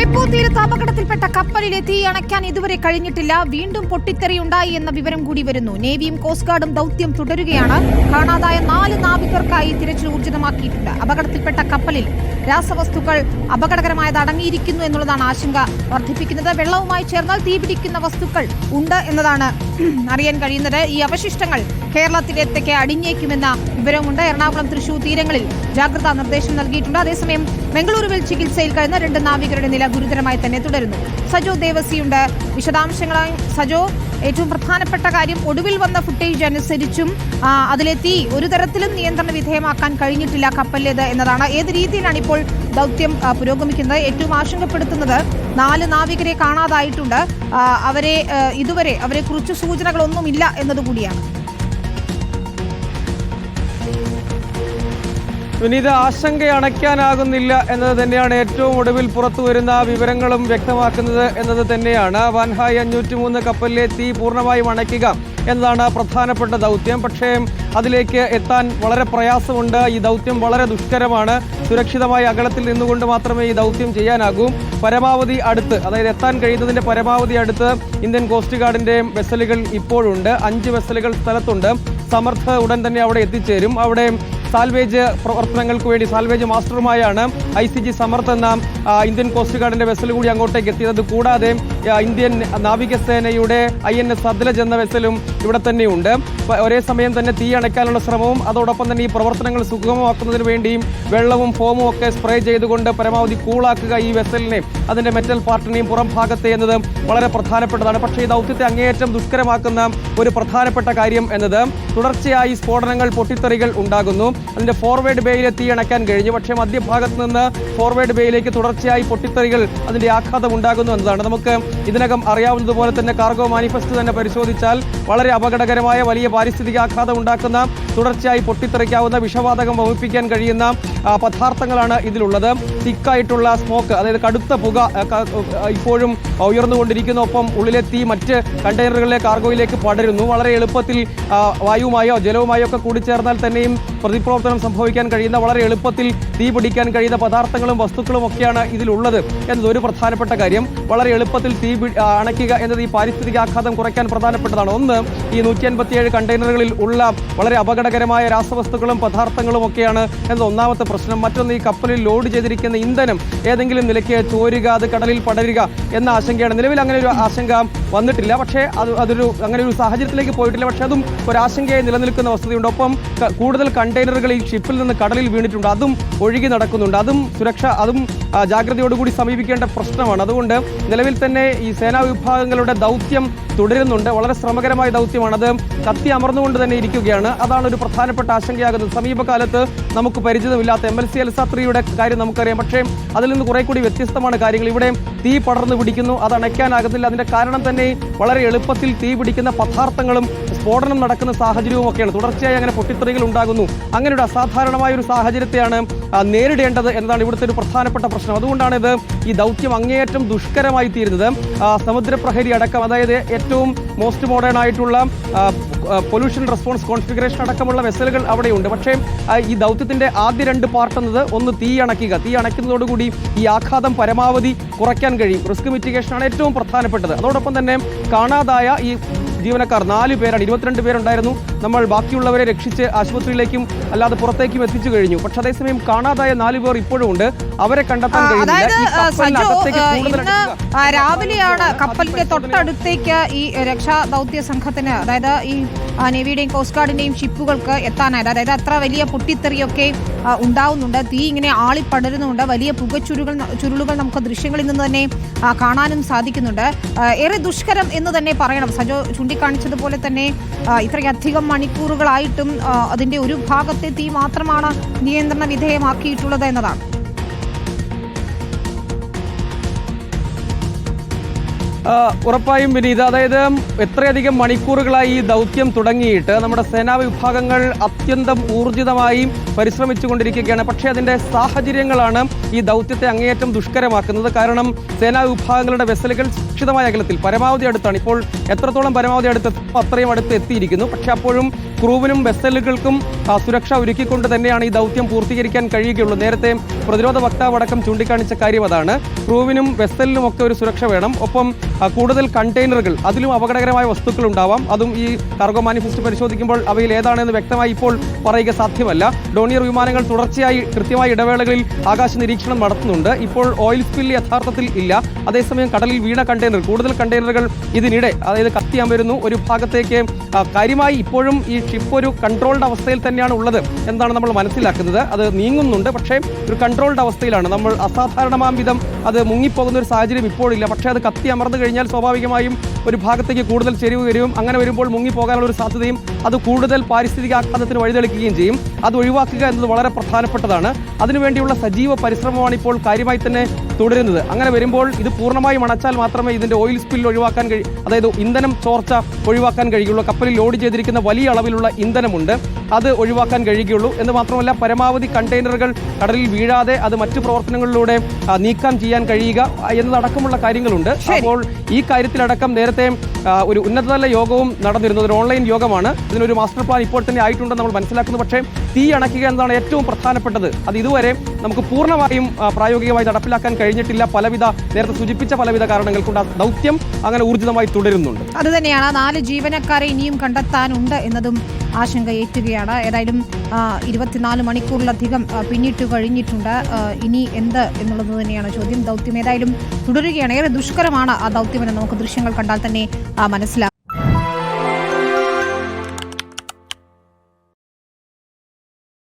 ബേപ്പൂർ തീരത്ത് അപകടത്തിൽപ്പെട്ട കപ്പലിലെ തീ അണയ്ക്കാൻ ഇതുവരെ കഴിഞ്ഞിട്ടില്ല. വീണ്ടും പൊട്ടിത്തെറിയുണ്ടായി എന്ന വിവരം കൂടി വരുന്നു. നേവിയും കോസ്റ്റ് ഗാർഡും ദൗത്യം തുടരുകയാണ്. കാണാതായ നാല് നാവികർക്കായി തിരച്ചിൽ ഊർജിതമാക്കിയിട്ടുണ്ട്. അപകടത്തിൽപ്പെട്ട കപ്പലിൽ രാസവസ്തുക്കൾ അപകടകരമായത് അടങ്ങിയിരിക്കുന്നു എന്നുള്ളതാണ് ആശങ്ക വർദ്ധിപ്പിക്കുന്നത്. വെള്ളവുമായി ചേർന്നാൽ തീപിടിക്കുന്ന വസ്തുക്കൾ ഉണ്ട് എന്നതാണ് അറിയാൻ കഴിയുന്നത്. ഈ അവശിഷ്ടങ്ങൾ കേരളത്തിലേക്ക് അടിഞ്ഞേക്കുമെന്ന വിവരമുണ്ട്. എറണാകുളം തൃശൂർ തീരങ്ങളിൽ ജാഗ്രതാ നിർദ്ദേശം നൽകിയിട്ടുണ്ട്. അതേസമയം ബംഗളൂരുവിൽ ചികിത്സയിൽ കഴിയുന്ന രണ്ട് നാവികരുടെ നില ഗുരുതരമായി തന്നെ തുടരുന്നു. സജോ ദേവസിയുണ്ട്. വിശദാംശങ്ങളായി സജോ ഏറ്റവും പ്രധാനപ്പെട്ട കാര്യം ഒടുവിൽ വന്ന ഫുട്ടേജ് അനുസരിച്ചും ആ, അതിലെ തീ ഒരു തരത്തിലും നിയന്ത്രണ വിധേയമാക്കാൻ കഴിഞ്ഞിട്ടില്ല കപ്പലിലേത് എന്നതാണ്. ഏത് രീതിയിലാണ് ഇപ്പോൾ ദൗത്യം പുരോഗമിക്കുന്നത്? ഏറ്റവും ആശങ്കപ്പെടുത്തുന്നത് നാല് നാവികരെ കാണാതായിട്ടുണ്ട്. അവരെ ഇതുവരെ അവരെ കുറിച്ച് സൂചനകളൊന്നുമില്ല എന്നതുകൂടിയാണ്. വിനീത ആശങ്ക അണയ്ക്കാനാകുന്നില്ല എന്നത് തന്നെയാണ് ഏറ്റവും ഒടുവിൽ പുറത്തു വരുന്ന വിവരങ്ങളും വ്യക്തമാക്കുന്നത് എന്നത് തന്നെയാണ്. വൻഹായ് അഞ്ഞൂറ്റി മൂന്ന് കപ്പലിലെ തീ പൂർണമായും അണയ്ക്കുക എന്നതാണ് പ്രധാനപ്പെട്ട ദൗത്യം. പക്ഷേ അതിലേക്ക് എത്താൻ വളരെ പ്രയാസമുണ്ട്. ഈ ദൗത്യം വളരെ ദുഷ്കരമാണ്. സുരക്ഷിതമായ അകലത്തിൽ നിന്നുകൊണ്ട് മാത്രമേ ഈ ദൗത്യം ചെയ്യാനാകൂ. പരമാവധി അടുത്ത് അതായത് എത്താൻ കഴിയുന്നതിന്റെ പരമാവധി അടുത്ത് ഇന്ത്യൻ കോസ്റ്റ് ഗാർഡിന്റെയും വെസലുകൾ ഇപ്പോഴുണ്ട്. അഞ്ച് വെസലുകൾ സ്ഥലത്തുണ്ട്. സമർത്ഥ ഉടൻ തന്നെ അവിടെ എത്തിച്ചേരും. അവിടെ സാൽവേജ് പ്രവർത്തനങ്ങൾക്ക് വേണ്ടി സാൽവേജ് മാസ്റ്ററുമായാണ് ഐ സി ജി സമർത്ഥ എന്ന ഇന്ത്യൻ കോസ്റ്റ് ഗാർഡിന്റെ വെസൽ കൂടി അങ്ങോട്ടേക്ക് എത്തിയത്. കൂടാതെ ഇന്ത്യൻ നാവികസേനയുടെ ഐ എൻ എസ് സദ്ലജ് എന്ന വെസലും ഇവിടെ തന്നെയുണ്ട്. ഒരേ സമയം തന്നെ തീ അണയ്ക്കാനുള്ള ശ്രമവും അതോടൊപ്പം തന്നെ ഈ പ്രവർത്തനങ്ങൾ സുഗമമാക്കുന്നതിന് വേണ്ടിയും വെള്ളവും ഫോമും ഒക്കെ സ്പ്രേ ചെയ്തുകൊണ്ട് പരമാവധി കൂളാക്കുക ഈ വെസലിനെ അതിന്റെ മെറ്റൽ പാർട്ടിനെയും പുറം ഭാഗത്തെ എന്നത് വളരെ പ്രധാനപ്പെട്ടതാണ്. പക്ഷേ ഈ ദൗത്യത്തെ അങ്ങേയറ്റം ദുഷ്കരമാക്കുന്ന ഒരു പ്രധാനപ്പെട്ട കാര്യം എന്നത് തുടർച്ചയായി സ്ഫോടനങ്ങൾ പൊട്ടിത്തെറികൾ ഉണ്ടാകുന്നു. അതിന്റെ ഫോർവേഡ് ബേയിലെ തീ അണയ്ക്കാൻ കഴിഞ്ഞു. പക്ഷേ മധ്യഭാഗത്ത് നിന്ന് ഫോർവേഡ് ബേയിലേക്ക് തുടർച്ചയായി പൊട്ടിത്തെറികൾ അതിന്റെ ആഘാതം ഉണ്ടാകുന്നു എന്നതാണ്. നമുക്ക് ഇതിനകം അറിയാവുന്നതുപോലെ തന്നെ കാർഗോ മാനിഫെസ്റ്റോ തന്നെ പരിശോധിച്ചാൽ വളരെ അപകടകരമായ വലിയ പാരിസ്ഥിതിക ആഘാതം ഉണ്ടാക്കുന്ന തുടർച്ചയായി പൊട്ടിത്തെറിക്കാവുന്ന വിഷവാതകം വമിപ്പിക്കാൻ കഴിയുന്ന പദാർത്ഥങ്ങളാണ് ഇതിലുള്ളത്. തിക്കായിട്ടുള്ള സ്മോക്ക് അതായത് കടുത്ത പുക ഇപ്പോഴും ഉയർന്നുകൊണ്ടിരിക്കുന്നു. ഒപ്പം ഉള്ളിലെ തീ മറ്റ് കണ്ടെയ്നറുകളിലെ കാർഗോയിലേക്ക് പടരുന്നു. വളരെ എളുപ്പത്തിൽ വായുവുമായോ ജലവുമായോ ഒക്കെ കൂടിച്ചേർന്നാൽ തന്നെയും പ്രതിപ്രവർത്തനം സംഭവിക്കാൻ കഴിയുന്ന വളരെ എളുപ്പത്തിൽ തീ പിടിക്കാൻ കഴിയുന്ന പദാർത്ഥങ്ങളും വസ്തുക്കളും ഒക്കെയാണ് ഇതിലുള്ളത് എന്നത് ഒരു പ്രധാനപ്പെട്ട കാര്യം. വളരെ എളുപ്പത്തിൽ തീ അണയ്ക്കുക എന്നത് ഈ പാരിസ്ഥിതിക ആഘാതം കുറയ്ക്കാൻ പ്രധാനപ്പെട്ടതാണ്. ഒന്ന് ഈ നൂറ്റി അൻപത്തിയേഴ് കണ്ടെയ്നറുകളിൽ ഉള്ള വളരെ അപകടകരമായ രാസവസ്തുക്കളും പദാർത്ഥങ്ങളും ഒക്കെയാണ് എന്നത് ഒന്നാമത്തെ പ്രശ്നം. മറ്റൊന്ന് ഈ കപ്പലിൽ ലോഡ് ചെയ്തിരിക്കുന്ന ഇന്ധനം ഏതെങ്കിലും നിലയ്ക്ക് ചോരുക അത് കടലിൽ പടരുക എന്ന ആശങ്കയാണ്. നിലവിൽ അങ്ങനെ ഒരു ആശങ്ക വന്നിട്ടില്ല. പക്ഷേ അത് അതൊരു അങ്ങനെ ഒരു സാഹചര്യത്തിലേക്ക് പോയിട്ടില്ല. പക്ഷേ അതും ഒരു ആശങ്കയായി നിലനിൽക്കുന്ന വസ്തുതയുണ്ട് ഒപ്പം കൂടുതൽ കണ്ടെയ്നറുകൾ ഈ ഷിപ്പിൽ നിന്ന് കടലിൽ വീണിട്ടുണ്ട്. അതും ഒഴുകി നടക്കുന്നുണ്ട്. അതും സുരക്ഷ അതും ജാഗ്രതയോടുകൂടി സമീപിക്കേണ്ട പ്രശ്നമാണ്. അതുകൊണ്ട് നിലവിൽ തന്നെ ഈ സേനാ വിഭാഗങ്ങളുടെ ദൗത്യം തുടരുന്നുണ്ട്. വളരെ ശ്രമകരമായ ദൗത്യമാണ്. അത് കത്തി അമർന്നുകൊണ്ട് തന്നെ ഇരിക്കുകയാണ്. അതാണ് ഒരു പ്രധാനപ്പെട്ട ആശങ്കയാകുന്നത്. സമീപകാലത്ത് നമുക്ക് പരിചിതമില്ലാത്ത എം എൽ സി എൽസാത്രിയുടെ കാര്യം നമുക്കറിയാം. പക്ഷേ അതിൽ നിന്ന് കുറെ കൂടി വ്യത്യസ്തമാണ് കാര്യങ്ങൾ. ഇവിടെ തീ പടർന്നു പിടിക്കുന്നു അത് അണയ്ക്കാനാകുന്നില്ല. അതിന്റെ കാരണം തന്നെ വളരെ എളുപ്പത്തിൽ തീ പിടിക്കുന്ന പദാർത്ഥങ്ങളും സ്ഫോടനം നടക്കുന്ന സാഹചര്യവും ഒക്കെയാണ്. തുടർച്ചയായി അങ്ങനെ പൊട്ടിത്തെറികൾ ഉണ്ടാകുന്നു. അങ്ങനെ ഒരു അസാധാരണമായ ഒരു സാഹചര്യത്തെയാണ് നേരിടേണ്ടത് എന്നതാണ് ഇവിടുത്തെ ഒരു പ്രധാനപ്പെട്ട പ്രശ്നം. അതുകൊണ്ടാണ് ഇത് ഈ ദൗത്യം അങ്ങേയറ്റം ദുഷ്കരമായി തീരുന്നത്. സമുദ്രപ്രഹരി അടക്കം അതായത് ഏറ്റവും മോസ്റ്റ് മോഡേൺ ആയിട്ടുള്ള പൊല്യൂഷൻ റെസ്പോൺസ് കോൺഫിഗറേഷൻ അടക്കമുള്ള വെസലുകൾ അവിടെയുണ്ട്. പക്ഷേ ഈ ദൗത്യത്തിന്റെ ആദ്യ രണ്ട് പാർട്ട് എന്നത് ഒന്ന് തീ അണയ്ക്കുക. തീ അണയ്ക്കുന്നതോടുകൂടി ഈ ആഘാതം പരമാവധി കുറയ്ക്കാൻ കഴിയും. റിസ്ക് മിറ്റിഗേഷനാണ് ഏറ്റവും പ്രധാനപ്പെട്ടത്. അതോടൊപ്പം തന്നെ കാണാതായ ഈ ജീവനക്കാർ നാല് പേരാണ് ഇരുപത്തിരണ്ട് പേരുണ്ടായിരുന്നു. നമ്മൾ ബാക്കിയുള്ളവരെ രക്ഷിച്ച് ആശുപത്രിയിലേക്കും അല്ലാതെ പുറത്തേക്കും എത്തിച്ചു കഴിഞ്ഞു. പക്ഷെ അതേസമയം കാണാതായ നാലു പേർ ഇപ്പോഴും ഉണ്ട്. അവരെ കണ്ടെത്താൻ രാവിലെയാണ് കപ്പലിന്റെ തൊട്ടടുത്തേക്ക് ഈ രക്ഷാ ദൗത്യ സംഘത്തിന് അതായത് ഈ നേവിയുടെയും കോസ്റ്റ് ഗാർഡിന്റെയും ഷിപ്പുകൾക്ക് എത്താനായത്. അതായത് അത്ര വലിയ പൊട്ടിത്തെറിയൊക്കെ ഉണ്ടാവുന്നുണ്ട്. തീ ഇങ്ങനെ ആളിപ്പടരുന്നുണ്ട്. വലിയ പുകച്ചുരുകൾ ചുരുളുകൾ നമുക്ക് ദൃശ്യങ്ങളിൽ നിന്ന് തന്നെ കാണാനും സാധിക്കുന്നുണ്ട്. ഏറെ ദുഷ്കരം എന്ന് തന്നെ പറയണം. സജോ ചൂണ്ടിക്കാണിച്ചതുപോലെ തന്നെ ഇത്രയധികം മണിക്കൂറുകളായിട്ടും അതിന്റെ ഒരു ഭാഗത്തെ തീ മാത്രമാണ് നിയന്ത്രണ വിധേയമാക്കിയിട്ടുള്ളത് എന്നതാണ്. ഉറപ്പായും വിനീത അതായത് എത്രയധികം മണിക്കൂറുകളായി ഈ ദൗത്യം തുടങ്ങിയിട്ട് നമ്മുടെ സേനാ വിഭാഗങ്ങൾ അത്യന്തം ഊർജിതമായി പരിശ്രമിച്ചുകൊണ്ടിരിക്കുകയാണ്. പക്ഷേ അതിന്റെ സാഹചര്യങ്ങളാണ് ഈ ദൗത്യത്തെ അങ്ങേയറ്റം ദുഷ്കരമാക്കുന്നത്. കാരണം സേനാ വിഭാഗങ്ങളുടെ വെസലുകൾ സുരക്ഷിതമായ അകലത്തിൽ പരമാവധി അടുത്താണ്. ഇപ്പോൾ എത്രത്തോളം പരമാവധി അടുത്ത് അത്രയും അടുത്ത് എത്തിയിരിക്കുന്നു. പക്ഷേ അപ്പോഴും ക്രൂവിനും വെസലുകൾക്കും സുരക്ഷ ഒരുക്കിക്കൊണ്ട് തന്നെയാണ് ഈ ദൗത്യം പൂർത്തീകരിക്കാൻ കഴിയുകയുള്ളൂ. നേരത്തെ പ്രതിരോധ വക്താവ് അടക്കം ചൂണ്ടിക്കാണിച്ച കാര്യം അതാണ്. ക്രൂവിനും വെസലിനും ഒക്കെ ഒരു സുരക്ഷ വേണം. ഒപ്പം കൂടുതൽ കണ്ടെയ്നറുകൾ അതിലും അപകടകരമായ വസ്തുക്കൾ ഉണ്ടാവാം. അതും ഈ കാർഗോ മാനിഫെസ്റ്റ് പരിശോധിക്കുമ്പോൾ അവയിൽ ഏതാണെന്ന് വ്യക്തമായി ഇപ്പോൾ പറയുക സാധ്യമല്ല. ഡോണിയർ വിമാനങ്ങൾ തുടർച്ചയായി കൃത്യമായ ഇടവേളകളിൽ ആകാശ നിരീക്ഷണം നടത്തുന്നുണ്ട്. ഇപ്പോൾ ഓയിൽ സ്പിൽ യഥാർത്ഥത്തിൽ ഇല്ല. അതേസമയം കടലിൽ വീണ കണ്ടെയ്നർ കൂടുതൽ കണ്ടെയ്നറുകൾ ഇതിനിടെ അതായത് കത്തിയാൻ വരുന്നു. ഒരു ഭാഗത്തേക്ക് കാര്യമായി ഇപ്പോഴും ഈ ഷിപ്പ് ഒരു കൺട്രോൾഡ് അവസ്ഥയിൽ തന്നെയാണ് ഉള്ളത് എന്നാണ് നമ്മൾ മനസ്സിലാക്കുന്നത്. അത് നീങ്ങുന്നുണ്ട് പക്ഷേ ഒരു കൺട്രോൾഡ് അവസ്ഥയിലാണ്. നമ്മൾ അസാധാരണമാം വിധം അത് മുങ്ങിപ്പോകുന്ന ഒരു സാഹചര്യം ഇപ്പോഴില്ല. പക്ഷേ അത് കത്തി അമർന്നു കഴിഞ്ഞാൽ സ്വാഭാവികമായും ഒരു ഭാഗത്തേക്ക് കൂടുതൽ ചെരിവ് വരും. അങ്ങനെ വരുമ്പോൾ മുങ്ങിപ്പോകാനുള്ള ഒരു സാധ്യതയും അത് കൂടുതൽ പാരിസ്ഥിതിക ആഘാതത്തിന് വഴിതെളിക്കുകയും ചെയ്യും. അത് ഒഴിവാക്കുക എന്നത് വളരെ പ്രധാനപ്പെട്ടതാണ്. അതിനുവേണ്ടിയുള്ള സജീവ പരിശ്രമമാണ് ഇപ്പോൾ കാര്യമായി തന്നെ തുടരുന്നത്. അങ്ങനെ വരുമ്പോൾ ഇത് പൂർണമായും അണച്ചാൽ മാത്രമേ ഇതിന്റെ ഓയിൽ സ്പിൽ ഒഴിവാക്കാൻ കഴി അതായത് ഇന്ധനം ചോർച്ച ഒഴിവാക്കാൻ കഴിയുള്ളൂ കപ്പലിൽ ലോഡ് ചെയ്തിരിക്കുന്ന വലിയ അളവിലുള്ള ഇന്ധനമുണ്ട്. അത് ഒഴിവാക്കാൻ കഴിയുകയുള്ളൂ. എന്ന് മാത്രമല്ല പരമാവധി കണ്ടെയ്നറുകൾ കടലിൽ വീഴാതെ അത് മറ്റു പ്രവർത്തനങ്ങളിലൂടെ നീക്കം ചെയ്യാൻ കഴിയുക എന്നതടക്കമുള്ള കാര്യങ്ങളുണ്ട്. അപ്പോൾ ഈ കാര്യത്തിലടക്കം നേരത്തെ ഒരു ഉന്നതതല യോഗവും നടന്നിരുന്നത്. ഒരു ഓൺലൈൻ യോഗമാണ്. ഇതിനൊരു മാസ്റ്റർ പ്ലാൻ ഇപ്പോൾ തന്നെ ആയിട്ടുണ്ടെന്ന് നമ്മൾ മനസ്സിലാക്കുന്നു. പക്ഷേ തീ അണയ്ക്കുക എന്നതാണ് ഏറ്റവും പ്രധാനപ്പെട്ടത്. അത് ഇതുവരെ നമുക്ക് പൂർണമായും പ്രായോഗികമായി നടപ്പിലാക്കാൻ കഴിഞ്ഞിട്ടില്ല. പലവിധ നേരത്തെ സൂചിപ്പിച്ച പലവിധ കാരണങ്ങൾ കൊണ്ട് ദൗത്യം അങ്ങനെ ഊർജിതമായി തുടരുന്നുണ്ട്. അത് തന്നെയാണ്. നാല് ജീവനക്കാരെ ഇനിയും കണ്ടെത്താനുണ്ട് എന്നതും ആശങ്കയേറ്റുകയാണ്. ഏതായാലും ഇരുപത്തിനാല് മണിക്കൂറിലധികം പിന്നിട്ട് കഴിഞ്ഞിട്ടുണ്ട്. ഇനി എന്ത് എന്നുള്ളത് തന്നെയാണ് ചോദ്യം. ദൗത്യം ഏതായാലും തുടരുകയാണ്. ഏറെ ദുഷ്കരമാണ് ആ ദൗത്യമെന്ന് നമുക്ക് ദൃശ്യങ്ങൾ കണ്ടാൽ തന്നെ ആ, മനസ്സിലാക്കാം